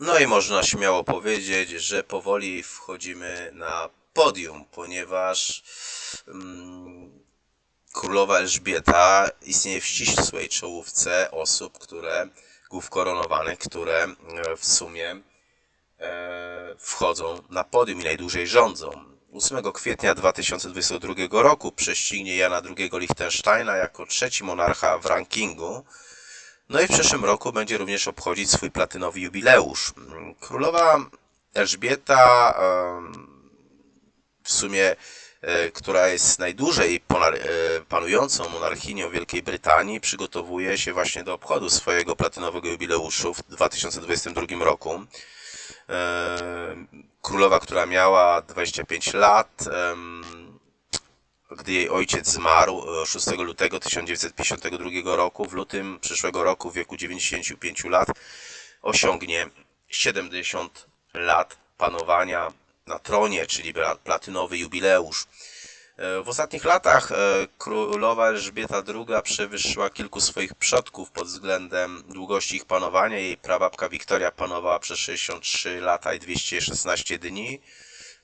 No i można śmiało powiedzieć, że powoli wchodzimy na podium, ponieważ mm, królowa Elżbieta istnieje w ścisłej czołówce osób, które, głów koronowanych, które e, w sumie e, wchodzą na podium i najdłużej rządzą. 8 kwietnia 2022 roku prześcignie Jana II Liechtensteina jako trzeci monarcha w rankingu. No i w przyszłym roku będzie również obchodzić swój platynowy jubileusz. Królowa Elżbieta w sumie, e, która jest najdłużej e, panującą monarchinią Wielkiej Brytanii, przygotowuje się właśnie do obchodu swojego platynowego jubileuszu w 2022 roku. Królowa, która miała 25 lat, gdy jej ojciec zmarł e, 6 lutego 1952 roku, w lutym przyszłego roku w wieku 95 lat osiągnie 70 lat panowania na tronie, czyli pla- platynowy jubileusz. E, W ostatnich latach e, królowa Elżbieta II przewyższyła kilku swoich przodków pod względem długości ich panowania. Jej prababka Wiktoria panowała przez 63 lata i 216 dni,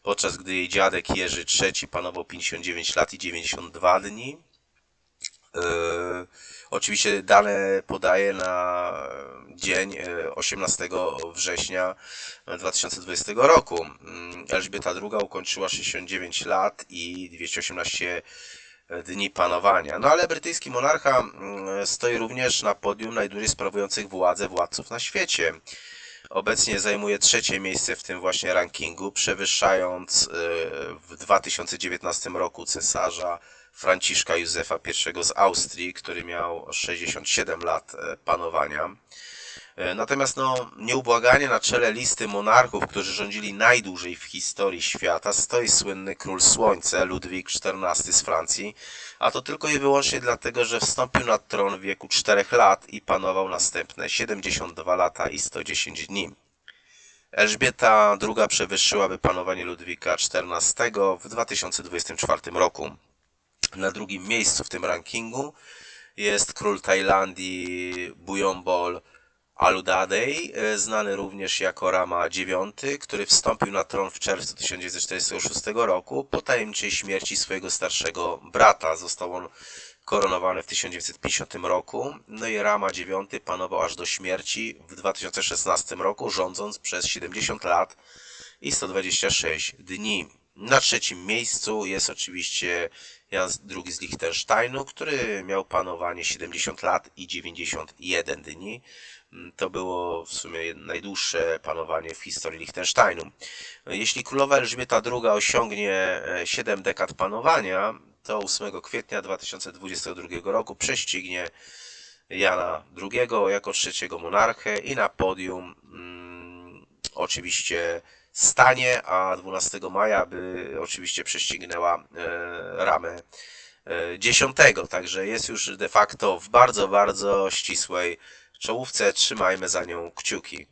podczas gdy jej dziadek Jerzy III panował 59 lat i 92 dni. E, Oczywiście dane podaję na dzień e, 18 września 2020 roku. Mm, Elżbieta II ukończyła 69 lat i 218 dni panowania. No ale brytyjski monarcha mm, stoi również na podium najdłużej sprawujących władzę władców na świecie. Obecnie zajmuje trzecie miejsce w tym właśnie rankingu, przewyższając e, w 2019 roku cesarza Franciszka Józefa I z Austrii, który miał 67 lat e, panowania. E, Natomiast no, nieubłaganie na czele listy monarchów, którzy rządzili najdłużej w historii świata, stoi słynny król Słońce Ludwik XIV z Francji, a to tylko i wyłącznie dlatego, że wstąpił na tron w wieku 4 lat i panował następne 72 lata i 110 dni. Elżbieta II przewyższyłaby panowanie Ludwika XIV w 2024 roku. Na drugim miejscu w tym rankingu jest król Tajlandii Bujombol Aludadej, e, znany również jako Rama IX, który wstąpił na tron w czerwcu 1946 roku po tajemniczej śmierci swojego starszego brata. Został on koronowany w 1950 roku. No i Rama IX panował aż do śmierci w 2016 roku, rządząc przez 70 lat i 126 dni. Na trzecim miejscu jest oczywiście Jan II z Liechtensteinu, który miał panowanie 70 lat i 91 dni. Mm, To było w sumie najdłuższe panowanie w historii Liechtensteinu. Jeśli królowa Elżbieta II osiągnie e, 7 dekad panowania, to 8 kwietnia 2022 roku prześcignie Jana II jako trzeciego monarchę i na podium mm, oczywiście stanie, a 12 maja by oczywiście prześcignęła e, ramę e, 10. Także jest już de facto w bardzo, bardzo ścisłej czołówce. Trzymajmy za nią kciuki.